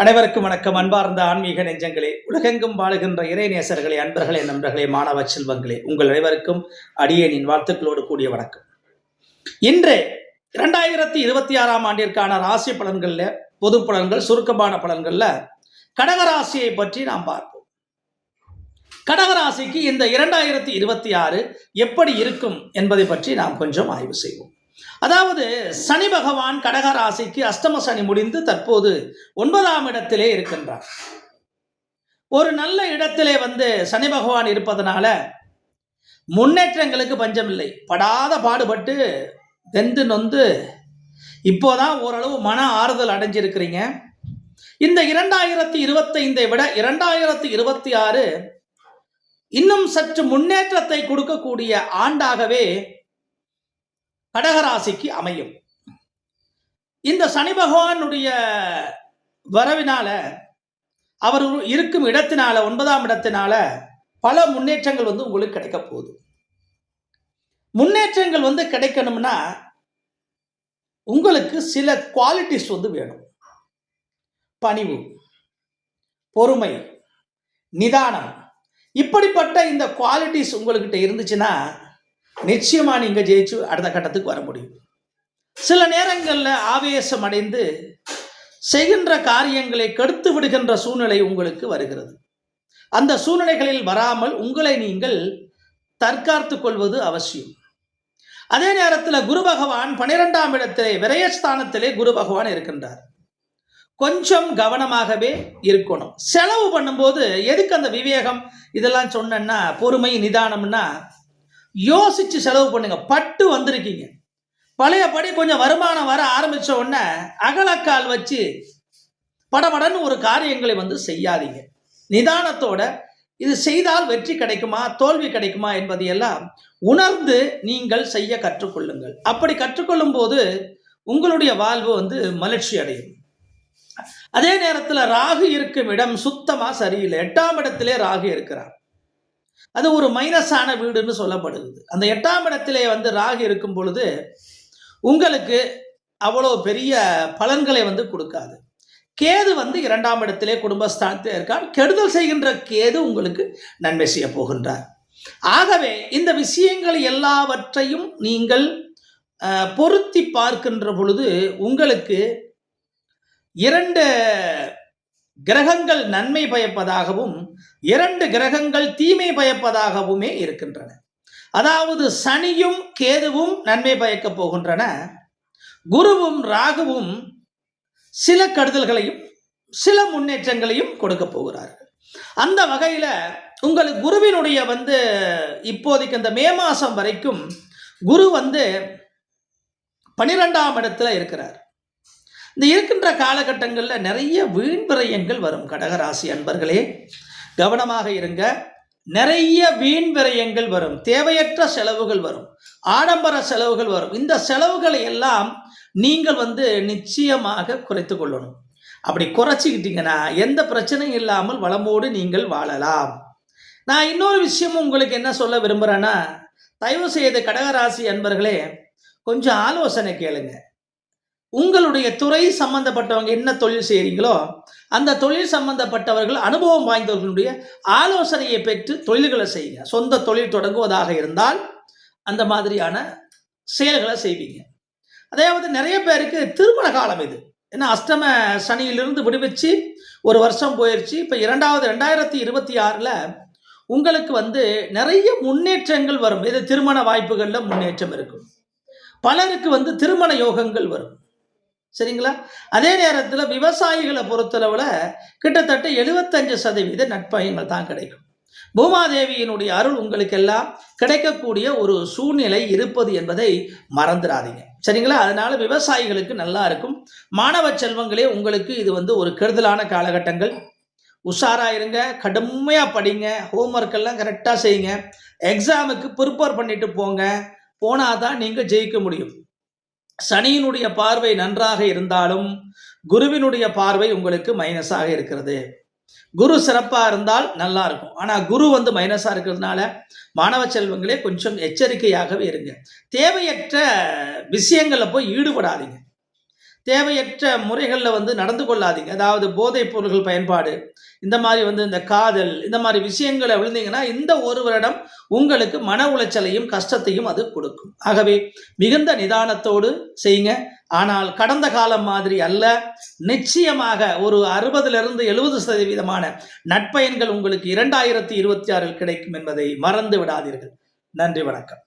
அனைவருக்கும் வணக்கம். அன்பார்ந்த ஆன்மீக நெஞ்சங்களே உலகெங்கும் வாழுகின்ற இறைநேசர்களே அன்பர்களே நண்பர்களே மாணவ செல்வங்களே உங்கள் அனைவருக்கும் அடியேனின் வாழ்த்துக்களோடு கூடிய வணக்கம். இன்று இரண்டாயிரத்தி இருபத்தி ஆறாம் ஆண்டிற்கான ராசி பலன்களில் பொது பலன்கள் சுருக்கமான பலன்களில் கடகராசியை பற்றி நாம் பார்ப்போம். கடகராசிக்கு இந்த இரண்டாயிரத்தி இருபத்தி ஆறு எப்படி இருக்கும் என்பதை பற்றி நாம் கொஞ்சம் ஆய்வு செய்வோம். அதாவது சனி பகவான் கடகராசிக்கு அஷ்டம சனி முடிந்து தற்போது ஒன்பதாம் இடத்திலே இருக்கின்றார். ஒரு நல்ல இடத்திலே வந்து சனி பகவான் இருப்பதனால முன்னேற்றங்களுக்கு பஞ்சமில்லை. படாத பாடுபட்டு தெந்து நொந்து இப்போதான் ஓரளவு மன ஆறுதல் அடைஞ்சிருக்கிறீங்க. இந்த இரண்டாயிரத்தி இருபத்தைந்தை விட இரண்டாயிரத்தி இருபத்தி ஆறு இன்னும் சற்று முன்னேற்றத்தை கொடுக்கக்கூடிய ஆண்டாகவே கடகராசிக்கு அமையும். இந்த சனி பகவானுடைய வரவினால அவர் இருக்கும் இடத்தினால ஒன்பதாம் இடத்தினால பல முன்னேற்றங்கள் வந்து உங்களுக்கு கிடைக்க போகுது. முன்னேற்றங்கள் வந்து கிடைக்கணும்னா உங்களுக்கு சில குவாலிட்டிஸ் வந்து வேணும். பணிவு பொறுமை நிதானம். இப்படிப்பட்ட இந்த குவாலிட்டிஸ் உங்கள்கிட்ட இருந்துச்சுன்னா நிச்சயமா நீங்க ஜெயிச்சு அடுத்த கட்டத்துக்கு வர முடியும். சில நேரங்களில் ஆவேசம் அடைந்து செய்கின்ற காரியங்களை கெடுத்து விடுகின்ற சூழ்நிலை உங்களுக்கு வருகிறது. அந்த சூழ்நிலைகளில் வராமல் உங்களை நீங்கள் தற்காத்து கொள்வது அவசியம். அதே நேரத்தில் குரு பகவான் பனிரெண்டாம் இடத்திலே விரயஸ்தானத்திலே குரு பகவான் இருக்கின்றார். கொஞ்சம் கவனமாகவே இருக்கணும். செலவு பண்ணும்போது எதுக்கு அந்த விவேகம்? இதெல்லாம் சொன்னேன்னா பொறுமை நிதானம்னா யோசிச்சு செலவு பண்ணுங்க. பட்டு வந்திருக்கீங்க. பழையபடி கொஞ்சம் வருமானம் வர ஆரம்பிச்ச உடனே அகலக்கால் வச்சு படபடன்னு ஒரு காரியங்களை வந்து செய்யாதீங்க. நிதானத்தோட இது செய்தால் வெற்றி கிடைக்குமா தோல்வி கிடைக்குமா என்பதையெல்லாம் உணர்ந்து நீங்கள் செய்ய கற்றுக்கொள்ளுங்கள். அப்படி கற்றுக்கொள்ளும் போது உங்களுடைய வாழ்வு வந்து மலர்ச்சி அடையும். அதே நேரத்தில் ராகு இருக்கும் இடம் சுத்தமாக சரியில்லை. எட்டாம் இடத்திலே ராகு இருக்கிறார். அது ஒரு மைனஸான வீடுன்னு சொல்லப்படுகிறது. அந்த எட்டாம் இடத்திலே வந்து ராகு இருக்கும் பொழுது உங்களுக்கு அவ்வளோ பெரிய பலன்களை வந்து கொடுக்காது. கேது வந்து இரண்டாம் இடத்திலே குடும்பஸ்தானத்தில் இருக்கான் கெடுதல் செய்கின்ற கேது உங்களுக்கு நன்மை செய்ய போகின்றார். ஆகவே இந்த விஷயங்கள் எல்லாவற்றையும் நீங்கள் பொருத்தி பார்க்கின்ற பொழுது உங்களுக்கு இரண்டு கிரகங்கள் நன்மை பயப்பதாகவும் இரண்டு கிரகங்கள் தீமை பயப்பதாகவுமே இருக்கின்றன. அதாவது சனியும் கேதுவும் நன்மை பயக்கப் போகின்றன. குருவும் ராகுவும் சில கடுதல்களையும் சில முன்னேற்றங்களையும் கொடுக்க போகிறார்கள். அந்த வகையில் உங்களுக்கு குருவினுடைய வந்து இப்போதைக்கு இந்த மே மாதம் வரைக்கும் குரு வந்து பனிரெண்டாம் இடத்துல இருக்கிறார். இந்த இருக்கின்ற காலகட்டங்களில் நிறைய வீண் விரயங்கள் வரும். கடகராசி அன்பர்களே கவனமாக இருங்க. நிறைய வீண் விரயங்கள் வரும். தேவையற்ற செலவுகள் வரும். ஆடம்பர செலவுகள் வரும். இந்த செலவுகளை எல்லாம் நீங்கள் வந்து நிச்சயமாக குறைத்து கொள்ளணும். அப்படி குறைச்சிக்கிட்டீங்கன்னா எந்த பிரச்சனையும் இல்லாமல் வளமோடு நீங்கள் வாழலாம். நான் இன்னொரு விஷயமும் உங்களுக்கு என்ன சொல்ல விரும்புகிறேன்னா தயவு செய்து கடகராசி அன்பர்களே கொஞ்சம் ஆலோசனை கேளுங்க. உங்களுடைய துறை சம்பந்தப்பட்டவங்க என்ன தொழில் செய்கிறீங்களோ அந்த தொழில் சம்பந்தப்பட்டவர்கள் அனுபவம் வாய்ந்தவர்களுடைய ஆலோசனையை பெற்று தொழில்களை செய்யுங்க. சொந்த தொழில் தொடங்குவதாக இருந்தால் அந்த மாதிரியான செயல்களை செய்வீங்க. அதாவது நிறைய பேருக்கு திருமண காலம் இது. ஏன்னா அஷ்டம சனியிலிருந்து விடுவிச்சு ஒரு வருஷம் போயிடுச்சு இப்போ இரண்டாவது ரெண்டாயிரத்தி இருபத்தி ஆறில் உங்களுக்கு வந்து நிறைய முன்னேற்றங்கள் வரும். இது திருமண வாய்ப்புகளில் முன்னேற்றம் இருக்கும். பலருக்கு வந்து திருமண யோகங்கள் வரும். சரிங்களா? அதே நேரத்தில் விவசாயிகளை பொறுத்தளவில் கிட்டத்தட்ட எழுபத்தஞ்சு சதவீத நட்பயங்கள் தான் கிடைக்கும். பூமாதேவியினுடைய அருள் உங்களுக்கெல்லாம் கிடைக்கக்கூடிய ஒரு சூழ்நிலை இருப்பது என்பதை மறந்துடாதீங்க. சரிங்களா? அதனால விவசாயிகளுக்கு நல்லா இருக்கும். மாணவ செல்வங்களே உங்களுக்கு இது வந்து ஒரு கெடுதலான காலகட்டங்கள். உஷாரா இருங்க கடுமையாக படிங்க ஹோம்ஒர்க் எல்லாம் கரெக்டாக செய்யுங்க. எக்ஸாமுக்கு ப்ரிப்பேர் பண்ணிட்டு போங்க. போனால் தான் நீங்கள் ஜெயிக்க முடியும். சனியினுடைய பார்வை நன்றாக இருந்தாலும் குருவினுடைய பார்வை உங்களுக்கு மைனஸாக இருக்கிறது. குரு சிறப்பாக இருந்தால் நல்லா இருக்கும். ஆனால் குரு வந்து மைனஸாக இருக்கிறதுனால மாணவ செல்வங்களே கொஞ்சம் எச்சரிக்கையாகவே இருங்க. தேவையற்ற விஷயங்களில் போய் ஈடுபடாதீங்க. தேவையற்ற முறைகளில் வந்து நடந்து கொள்ளாதீங்க. அதாவது போதைப் பொருள்கள் பயன்பாடு இந்த மாதிரி வந்து இந்த காதல் இந்த மாதிரி விஷயங்களை விழுந்தீங்கன்னா இந்த ஒரு வருடம் உங்களுக்கு மன உளைச்சலையும் கஷ்டத்தையும் அது கொடுக்கும். ஆகவே மிகுந்த நிதானத்தோடு செய்யுங்க. ஆனால் கடந்த காலம் மாதிரி அல்ல. நிச்சயமாக ஒரு அறுபதிலிருந்து எழுபது சதவீதமான நட்பயன்கள் உங்களுக்கு இரண்டாயிரத்தி இருபத்தி ஆறில் கிடைக்கும் என்பதை மறந்து விடாதீர்கள். நன்றி வணக்கம்.